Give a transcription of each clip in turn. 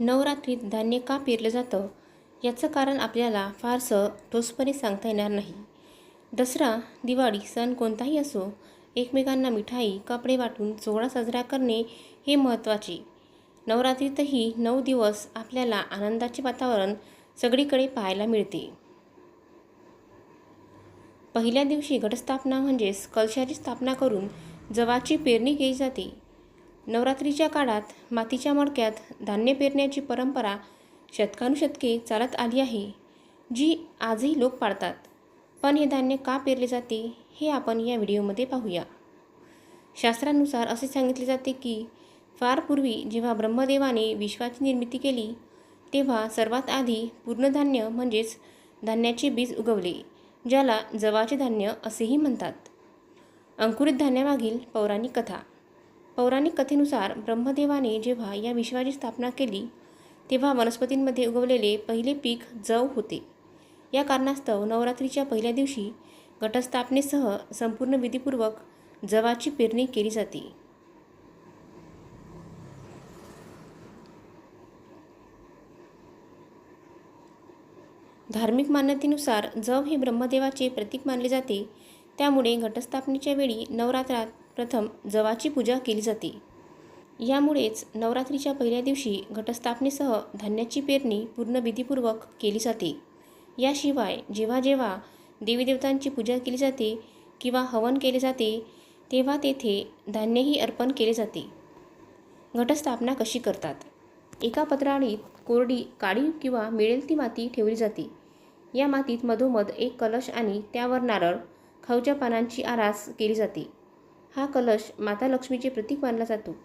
नवरात्रीत धान्य का पेरलं जातं? याचं कारण आपल्याला फारसं ठोसपणे सांगता येणार नाही. दसरा दिवाळी सण कोणताही असो एकमेकांना मिठाई कपडे वाटून सोहळा साजरा करणे हे महत्त्वाचे. नवरात्रीतही नऊ दिवस आपल्याला आनंदाचे वातावरण सगळीकडे पाहायला मिळते. पहिल्या दिवशी घटस्थापना म्हणजेच कलशाची स्थापना करून जवाची पेरणी केली जाते. नवरात्रीच्या काळात मातीच्या मडक्यात धान्य पेरण्याची परंपरा शतकानुशतके चालत आली आहे जी आजही लोक पाळतात पण हे धान्य का पेरले जाते हे आपण या व्हिडिओमध्ये पाहूया. शास्त्रानुसार असे सांगितले जाते की फार पूर्वी जेव्हा ब्रह्मदेवाने विश्वाची निर्मिती केली तेव्हा सर्वात आधी पूर्णधान्य म्हणजेच धान्याचे बीज उगवले ज्याला जवाचे धान्य असेही म्हणतात. अंकुरित धान्यामागील पौराणिक कथा. पौराणिक कथेनुसार ब्रह्मदेवाने जेव्हा या विश्वाची स्थापना केली तेव्हा वनस्पतींमध्ये उगवलेले पहिले पीक जव होते. या कारणास्तव नवरात्रीच्या पहिल्या दिवशी घटस्थापनेसह संपूर्ण विधीपूर्वक जवाची पेरणी केली जाते. धार्मिक मान्यतेनुसार जव हे ब्रह्मदेवाचे प्रतीक मानले जाते. त्यामुळे घटस्थापनेच्या वेळी नवरात्रात प्रथम जवाची पूजा केली जाते. यामुळेच नवरात्रीच्या पहिल्या दिवशी घटस्थापनेसह धान्याची पेरणी पूर्ण विधीपूर्वक केली जाते. याशिवाय जेव्हा जेव्हा देवीदेवतांची पूजा केली जाते किंवा हवन केले जाते तेव्हा तेथे धान्यही अर्पण केले जाते. घटस्थापना कशी करतात? एका पत्राळीत कोरडी काळी किंवा मिळेल ती माती ठेवली जाते. या मातीत मधोमध एक कलश आणि त्यावर नारळ खाऊच्या पानांची आरास केली जाते. हा कलश माता लक्ष्मीचे प्रतीक मानला जातो.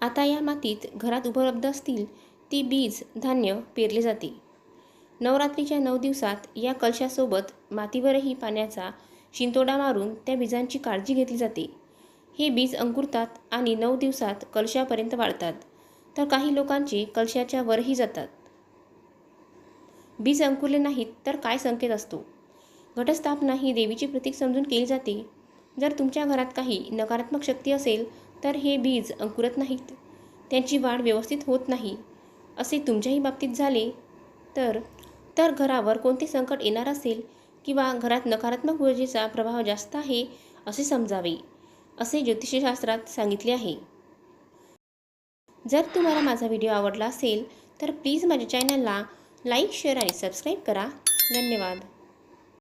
आता या मातीत घरात उपलब्ध असतील ती बीज धान्य पेरले जाते. नवरात्रीच्या नऊ दिवसात या कलशासोबत मातीवरही पाण्याचा शिंतोडा मारून त्या बीजांची काळजी घेतली जाते. हे बीज अंकुरतात आणि नऊ दिवसात कलशापर्यंत वाढतात. तर काही लोकांचे कलशाच्या वरही जातात. बीज अंकुरले नाहीत तर काय संकेत असतो? घटस्थापना ही देवीचे प्रतीक समजून केली जाते. जर तुमच्या घरात काही नकारात्मक शक्ती असेल तर हे बीज अंकुरत नाहीत. त्यांची वाढ व्यवस्थित होत नाही. असे तुमच्याही बाबतीत झाले तर तर घरावर कोणते संकट येणार असेल किंवा घरात नकारात्मक ऊर्जेचा प्रभाव जास्त आहे असे समजावे असे ज्योतिषशास्त्रात सांगितले आहे. जर तुम्हाला माझा व्हिडिओ आवडला असेल तर प्लीज माझ्या चॅनलला लाईक शेअर आणि सबस्क्राईब करा. धन्यवाद.